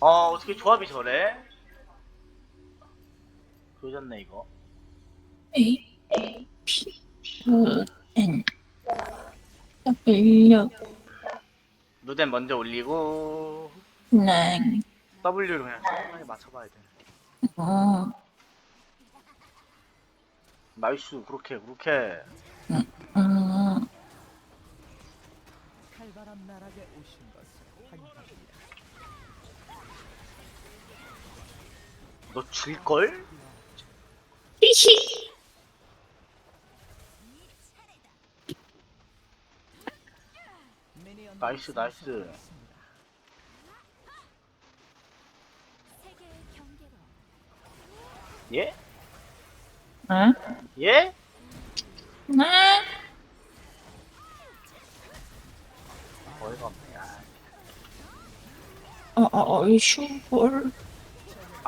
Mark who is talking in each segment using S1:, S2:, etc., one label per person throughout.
S1: 아 어떻게 조합이 저래? 조졌네 이거.
S2: A P U N. W
S1: 누덴 먼저 올리고.
S2: 네.
S1: W를 그냥 천천히 맞춰봐야 돼.
S2: 어,
S1: 나이스 그렇게 그렇게.
S2: 음,
S3: 칼바람 나락에 오신 것을 환영합니다.
S1: 너 질걸?
S2: 히히.
S1: 나이스, 나이스.
S3: 생성되었습니다.
S4: 세계의 경계로
S1: 예?
S2: 응?
S1: 예?
S2: 네.
S1: 어이가 없네 아.
S2: 어, 어, 어, 이 슈볼.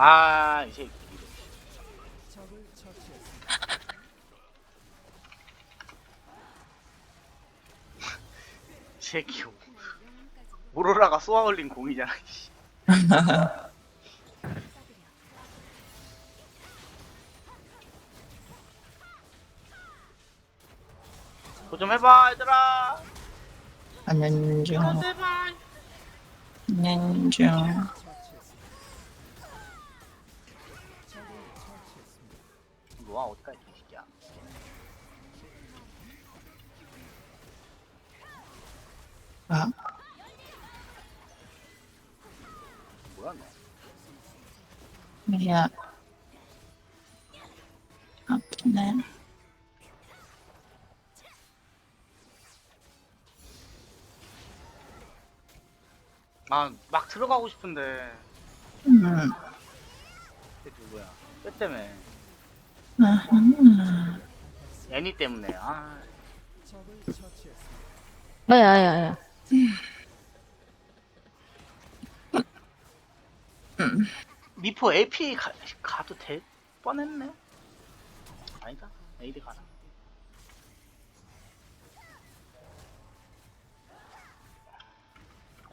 S1: 아, 이 새끼. 이 새끼. 오로라가 쏘아 올린 공이잖아, 씨. 그좀 해봐, 얘들아.
S2: 안녕 중.
S1: 제발.
S2: 안녕 중.
S3: 처치했 처치했습니다.
S1: 뭐야, 어디가 이 새끼야.
S2: 아,
S1: 뭐야, 너.
S2: 뭐야. 아프네.
S1: 아, 막 들어가고 싶은데.
S2: 음,
S1: 걔 누구야? 걔 때문에.
S2: 아하.
S1: 애니 때문에. 아,
S3: 적을 처치했습니다.
S5: 야야야야.
S1: 미포 AP 가, 가도 될 뻔했네. 아니다. AD 가라.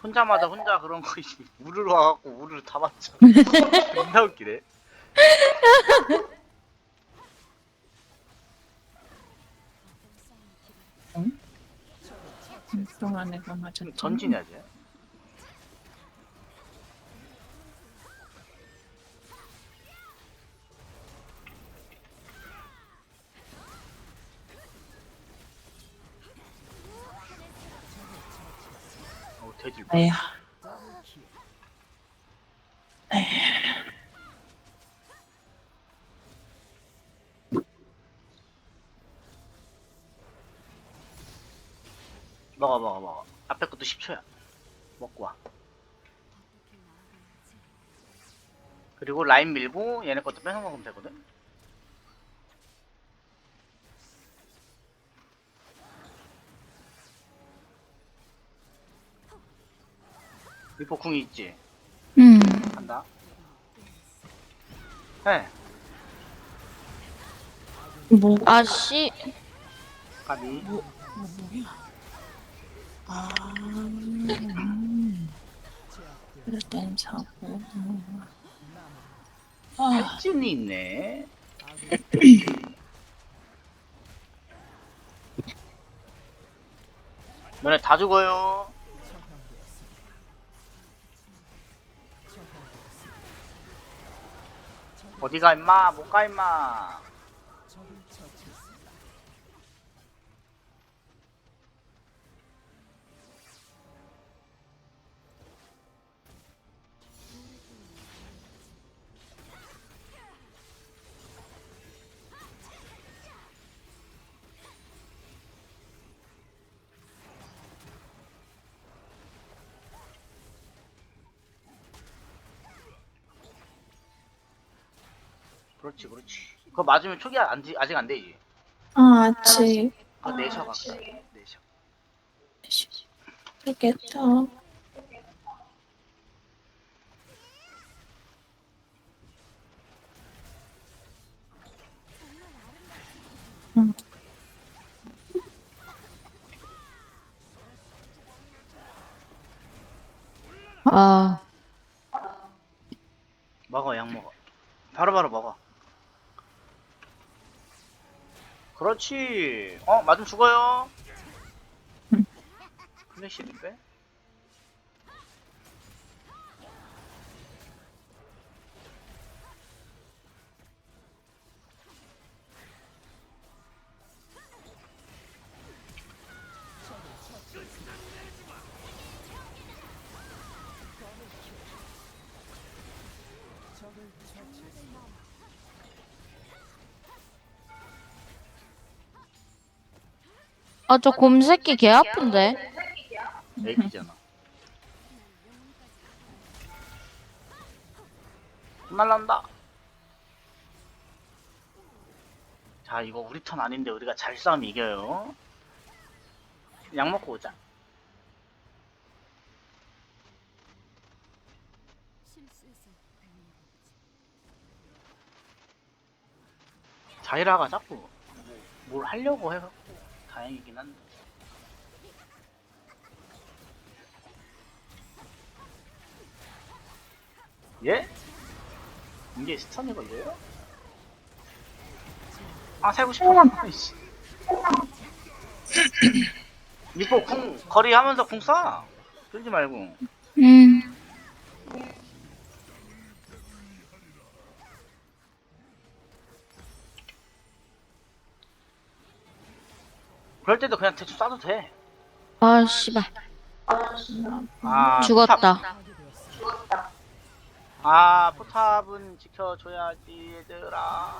S1: 혼자마자 혼자 그런 거 이제 우르르 와갖고 우르르 다 맞죠. 존나 웃기네.
S2: 동안 내가 맞았지.
S1: 전진이야 쟤. 어, 돼지.
S2: 에휴.
S1: 먹어 먹어 먹어. 앞에 것도 10초야. 먹고 와. 그리고 라인 밀고 얘네 것도 뺏어 먹으면 되거든. 미포 궁이 있지.
S2: 음,
S1: 간다. 해.
S2: 뭐,
S5: 아씨.
S1: 가비.
S2: 뭐, 뭐, 뭐야. 아, 음. 그럴 땐 사고. 아,
S1: 할진이 있네. 너네 다 죽어요. 어디가 임마? 못 가 임마. 그렇지, 그렇지. 그거 맞으면 초기 안, 지- 아직 안 되지.
S2: 아, 아직.
S1: 그거 내셔 갈까? 내셔.
S2: 응.
S5: 아.
S1: 먹어 약 먹어 바로바로 먹어 그렇지 어 맞으면 죽어요
S2: 음.
S1: 플래시
S5: 아, 저 곰새끼 개 아픈데.
S1: 애기잖아 날란다 자 이거 우리 턴 아닌데 우리가 잘 싸우면 이겨요 약 먹고 오자. 자이라가 자꾸 뭐- 뭘 하려고 해갖고 다행이긴 한데 예? 이게 스턴이 걸려요? 아 살고 싶어 아이씨 미포 궁 거리 하면서 궁 쏴! 끌지 말고
S5: 음.
S1: 그럴 때도 그냥 대충 쏴도 돼
S5: 아, 씨발.
S1: 아,
S5: 죽었다.
S3: 파괴되었습니다.
S1: 아 포탑은 지켜줘야지 얘들아.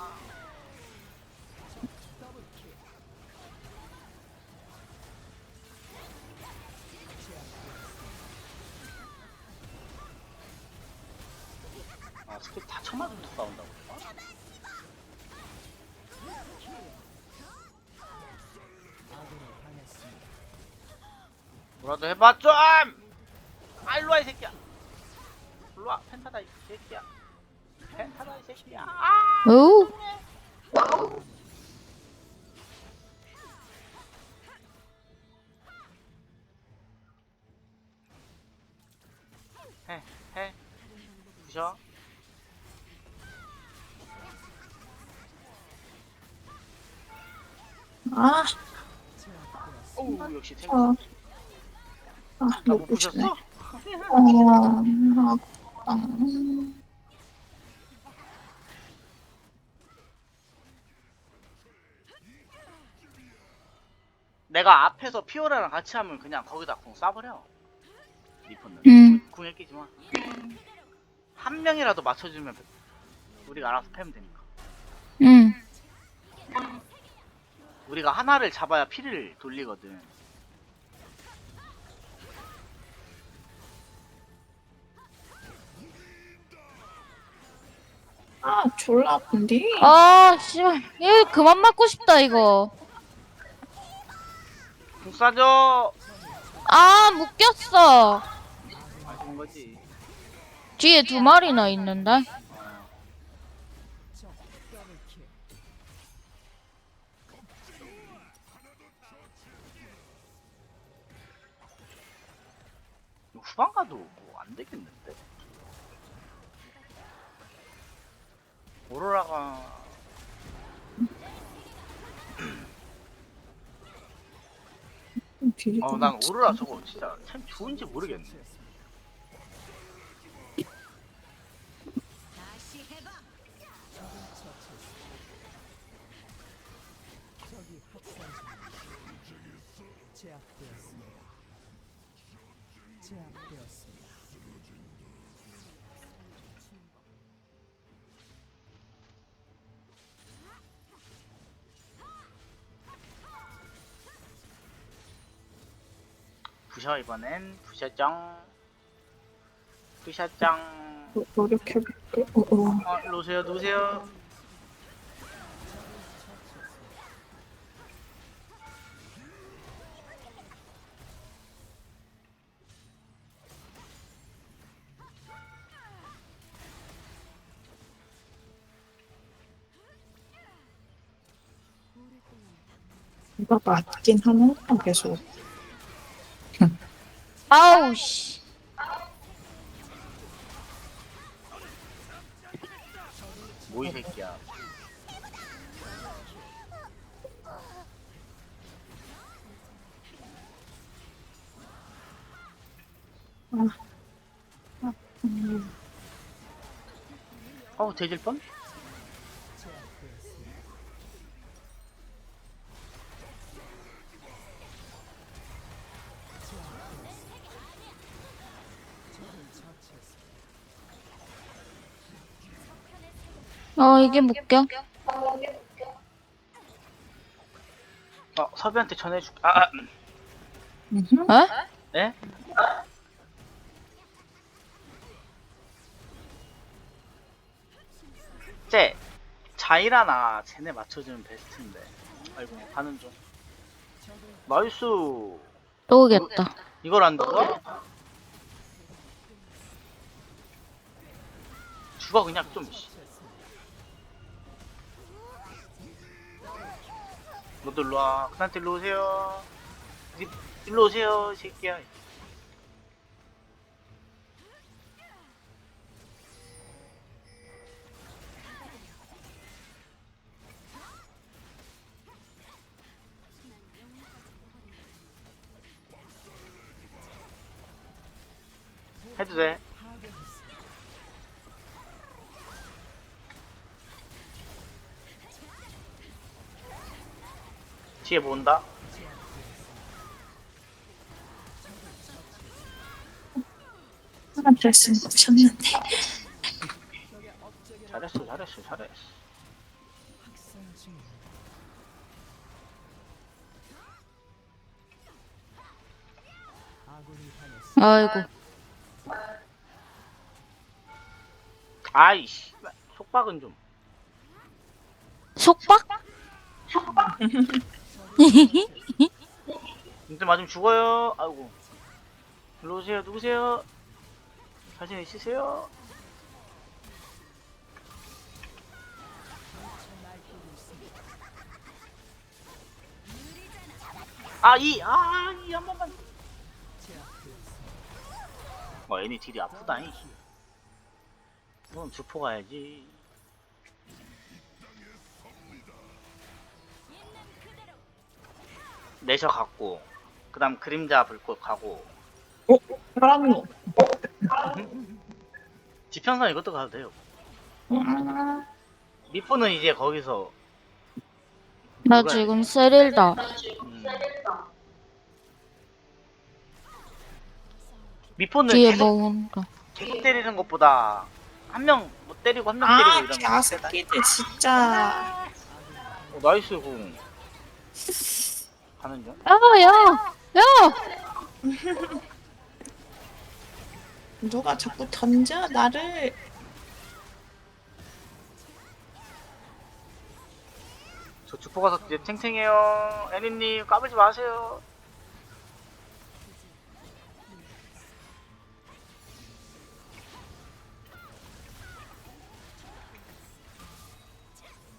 S1: 아 스킬 다 쳐맞으면서 싸운다고 뭐라도 해봐 좀! 아 일로와 이 새끼야 일로와 펜타다 이 새끼야 펜타다 이 새끼야 아!
S5: 어우.
S1: 해, 해. 부셔.
S2: 아.
S1: 오우, 역시 탱.
S2: 어. 아,
S1: 나못
S2: 못 부시네.
S1: 부셨어?
S2: 어, 아, 아,
S1: 내가 앞에서 피오라랑 같이 하면 그냥 거기다 궁 쏴버려. 리폰는.
S5: 음.
S1: 궁에 끼지 마. 한 명이라도 맞춰주면 우리가 알아서 패면 되니까.
S5: 음.
S1: 우리가 하나를 잡아야 피를 돌리거든.
S2: 아, 졸라 아픈디?
S5: 아, 씨발. 얘 그만 맞고 싶다, 이거.
S1: 궁 쏴줘!
S5: 아, 묶였어.
S1: 거지.
S5: 뒤에 두 마리나 있는데.
S1: 후반 가도 뭐 안 되겠는데? 오로라가
S2: 어것
S1: 난. 오로라 저거 진짜 참 좋은지 모르겠네.
S3: 제압되었습니다. 제압되었습니다.
S1: 부셔 이번엔 부셔짱 부셔짱
S2: 노- 노력해볼게. 어, 어.
S1: 어 놓으세요 놓으세요
S2: 누가 맞긴 하나? 아, 계속.
S5: 아우, 씨.
S1: 뭐 이 새끼야.
S2: 음,
S1: 어우 돼질 뻔?
S5: 어 이게 묶여?
S1: 어 섭이한테 전해줄. 아, 아 음.
S2: 음흠.
S5: 어?
S1: 네? 쟤 자이라나 쟤네 맞춰주면 베스트인데. 아이고 가는 중. 나이스.
S5: 또 오겠다.
S1: 이걸 안 죽어? 죽어 그냥 좀. 씨. 너도 일로 와. 그한테 일로 오세요. 니- 일로 오세요, 이 새끼야. 뒤에 본다.
S2: 사람 됐으면 오셨는데.
S1: 잘했어, 잘했어, 잘했어.
S5: 아이고.
S1: 아이씨, 속박은 좀.
S5: 속박?
S1: 근데 맞으면 죽어요. 아이고. 일로 오세요. 누구세요? 자신 있으세요? 아, 이, 아, 이 한 번만. 뭐, 애니 딜이 아프다잉. 그럼 주포 가야지. 내셔 갖고, 그 다음 그림자 불꽃 가고,
S2: 어? 사람이
S1: 지평선 이것도 가도 돼요.
S2: 음,
S1: 미포는 이제 거기서
S5: 나
S1: 누가-
S5: 지금 세릴다.
S1: 음. 미포는
S5: 뒤에
S1: 계속,
S5: 뭐 온다.
S1: 계속 때리는 것보다 한명못 때리고 한 명
S2: 아,
S1: 때리고 이러면
S2: 개새끼들 진짜.
S1: 어, 나이스 공 가는 중
S5: 야, 야, 야!
S2: 누가 자꾸 던져 나를.
S1: 저 주포 가서 이제 탱탱해요. 애니님 까불지 마세요.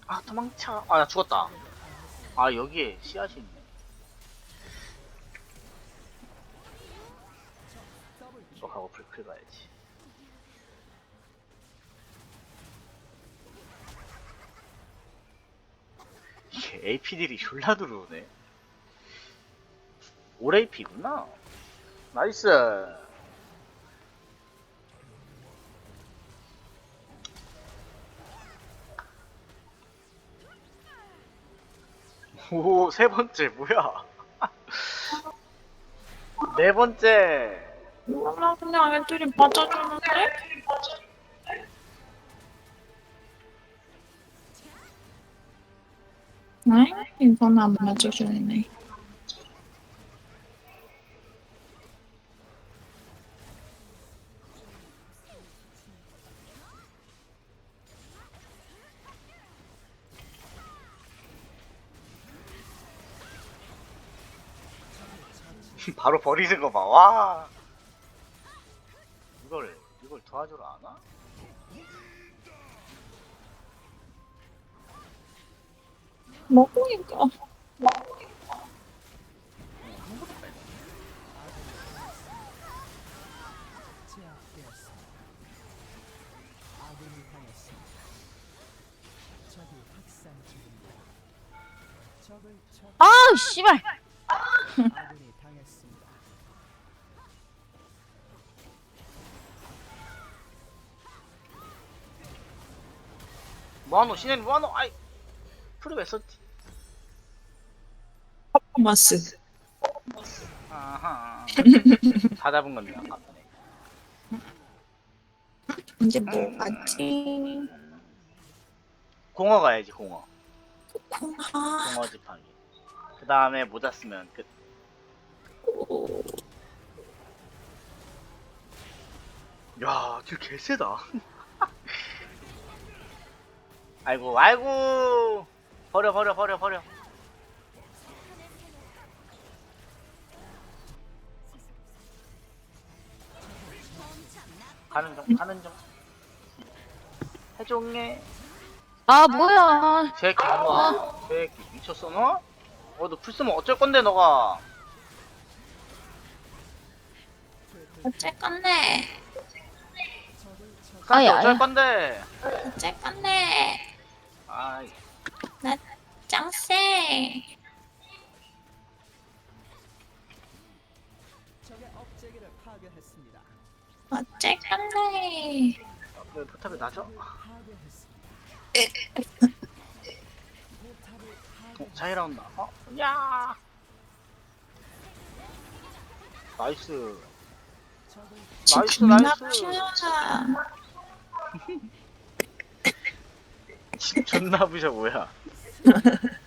S1: 아 도망쳐. 아 나 죽었다. 아 여기에 씨앗이 있네 너 가고 불클 가야지 이게 AP들이 졸라 들어오네. 올 AP구나. 나이스. 오, 세 번째, 뭐야. 네 번째.
S2: 몰라 그냥 애들이 맞아주는데. 네? 이건 안 맞아주네.
S1: 바로 버리는 거 봐, 와. 도와주러 안 와?
S2: 먹으니까.
S1: 뭐하노? 신현이 뭐하노? 아이 풀이 왜 썼지.
S2: 퍼포먼스.
S1: 아하. 다 잡은 건데
S2: 이제 뭐 하지?
S1: 공어 가야지 공어
S2: 콩하.
S1: 공어 집하기 그 다음에 모자 쓰면 끝. 야, 딜 개세다. 아이고, 아이고. 버려, 버려, 버려, 버려. 가는 중, 가는 중. 해종해.
S5: 아 뭐야
S1: 새끼, 너. 새끼, 미쳤어, 너? 어, 너 풀쓰면 어쩔 건데, 너가.
S2: 어쩔 건데?
S5: 아야,
S1: 어쩔. 건데.
S2: 어쩔 건데?
S1: 아이,
S2: 짱세.
S3: 적의 파괴했습니다.
S2: 건데?
S1: 왜 포탑이?
S3: 파괴했습니다. 포탑을
S1: 어,
S3: 파괴.
S1: 자이 나온다. 어? 야! 나이스.
S3: 적을
S1: 나이스, 나이스. 존나 부셔, 뭐야.